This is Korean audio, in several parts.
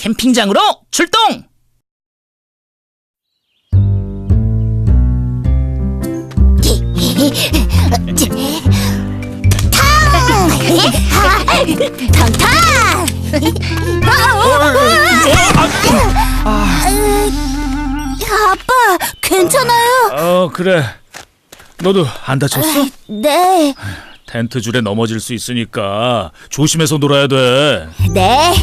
캠핑장으로 출동! 탕탕! 아빠, 괜찮아요? 어 그래 너도 안 다쳤어? 네, 텐트 줄에 넘어질 수 있으니까 조심해서 놀아야 돼 네.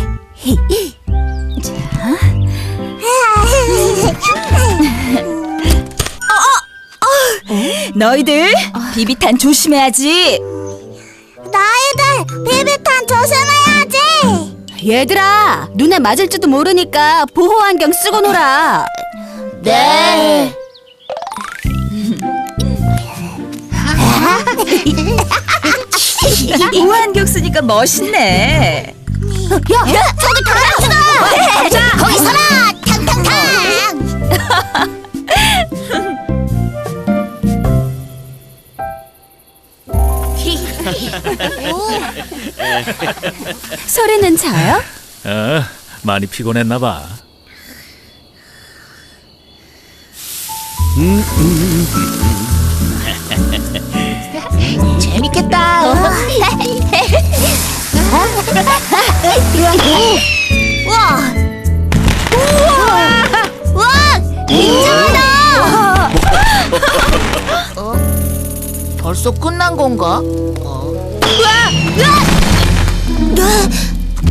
너희들 비비탄 조심해야지. 너희들 비비탄 조심해야지. 얘들아 눈에 맞을지도 모르니까 보호 안경 쓰고 놀아. 네. 보호 안경 쓰니까 멋있네. 야, 야 저기 다람쥐다. 자, 거기 서라. 탕탕탕. 소리는 자요? 어, 많이 피곤했나 봐 재밌겠다. 우와. 우와. 우와. 굉장하다. 어? 벌써 끝난 건가? 어.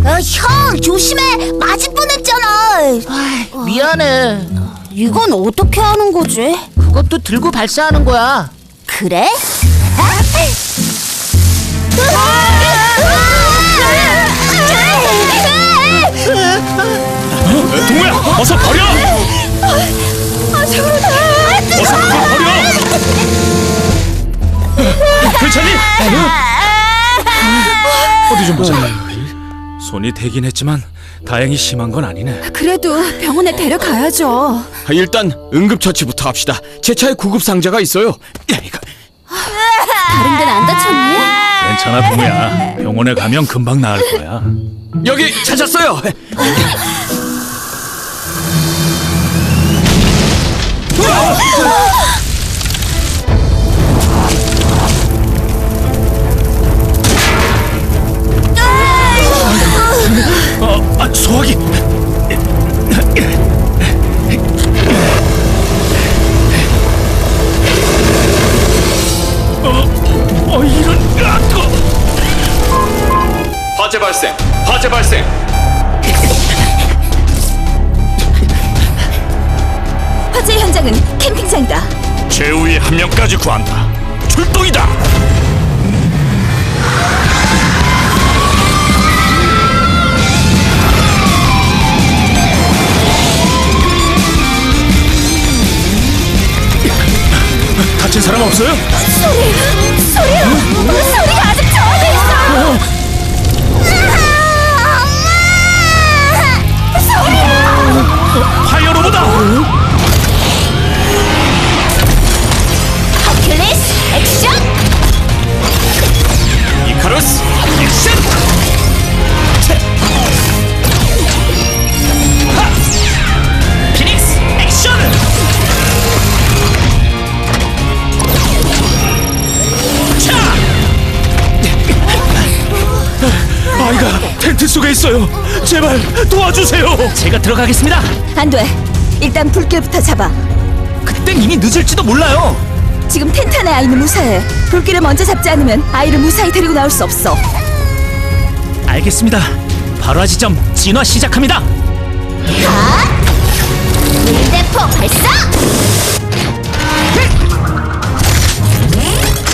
어, 형 조심해 맞을 뻔했잖아. 미안해. 이건 어떻게 하는 거지? 그것도 들고 발사하는 거야. 그래? 동우야 어서 버려 손이 대긴 했지만 다행히 심한 건 아니네 그래도 병원에 데려가야죠. 아, 일단 응급처치부터 합시다. 제 차에 구급 상자가 있어요. 야, 이거. 다른 데는 안 다쳤니? 괜찮아 동우야 병원에 가면 금방 나을 거야 여기 찾았어요. 소화기 어, 어 이런 아, 뜨거. 화재 발생. 화재 발생. 화재 현장은 캠핑장이다. 최후의 한 명까지 구한다. 출동이다. 다 텐트 속에 있어요. 제발 도와주세요. 제가 들어가겠습니다. 안 돼. 일단 불길부터 잡아. 그땐 이미 늦을지도 몰라요. 지금 텐트 안에 아이는 무사해. 불길을 먼저 잡지 않으면 아이를 무사히 데리고 나올 수 없어. 알겠습니다. 발화 지점 진화 시작합니다. 물대포 발사!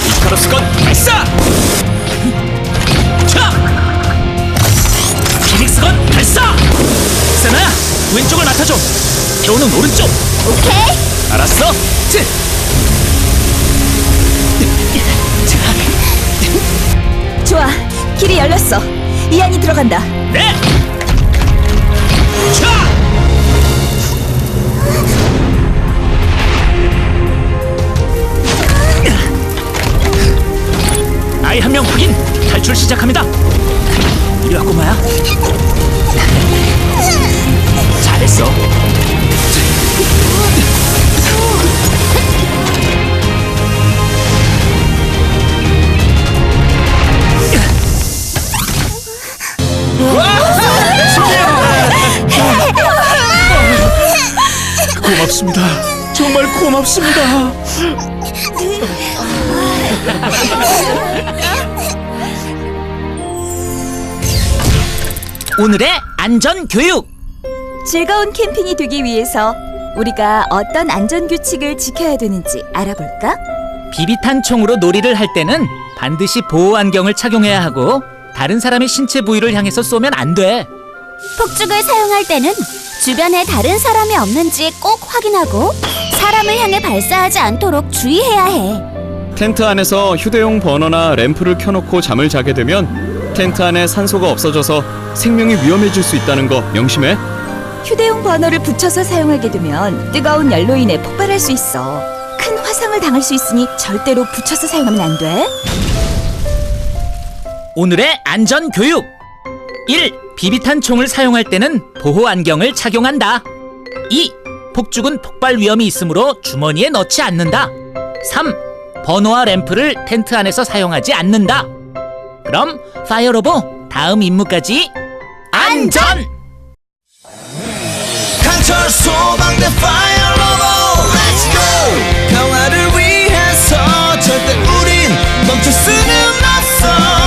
이카루스건 발사! 피닉스건 발사! 세나야, 왼쪽을 맡아줘. 태호는 오른쪽. 오케이. 알았어? 쯔! 좋아. 길이 열렸어. 이 안이 들어간다. 네! 차! 아이 한 명 확인! 탈출 시작합니다! 고맙습니다. 정말 고맙습니다. 오늘의 안전 교육. 즐거운 캠핑이 되기 위해서 우리가 어떤 안전 규칙을 지켜야 되는지 알아볼까? 비비탄 총으로 놀이를 할 때는 반드시 보호 안경을 착용해야 하고 다른 사람의 신체 부위를 향해서 쏘면 안 돼. 폭죽을 사용할 때는 주변에 다른 사람이 없는지 꼭 확인하고 사람을 향해 발사하지 않도록 주의해야 해. 텐트 안에서 휴대용 버너나 램프를 켜놓고 잠을 자게 되면 텐트 안에 산소가 없어져서 생명이 위험해질 수 있다는 거 명심해. 휴대용 버너를 붙여서 사용하게 되면 뜨거운 열로 인해 폭발할 수 있어. 큰 화상을 당할 수 있으니 절대로 붙여서 사용하면 안 돼. 오늘의 안전 교육. 1. 비비탄 총을 사용할 때는 보호 안경을 착용한다. 2. 폭죽은 폭발 위험이 있으므로 주머니에 넣지 않는다. 3. 버너와 램프를 텐트 안에서 사용하지 않는다. 그럼 파이어로보 다음 임무까지 안전! 강철 소방대 파이어로보 렛츠고! 평화를 위해서 절대 우린 멈출 수는 없어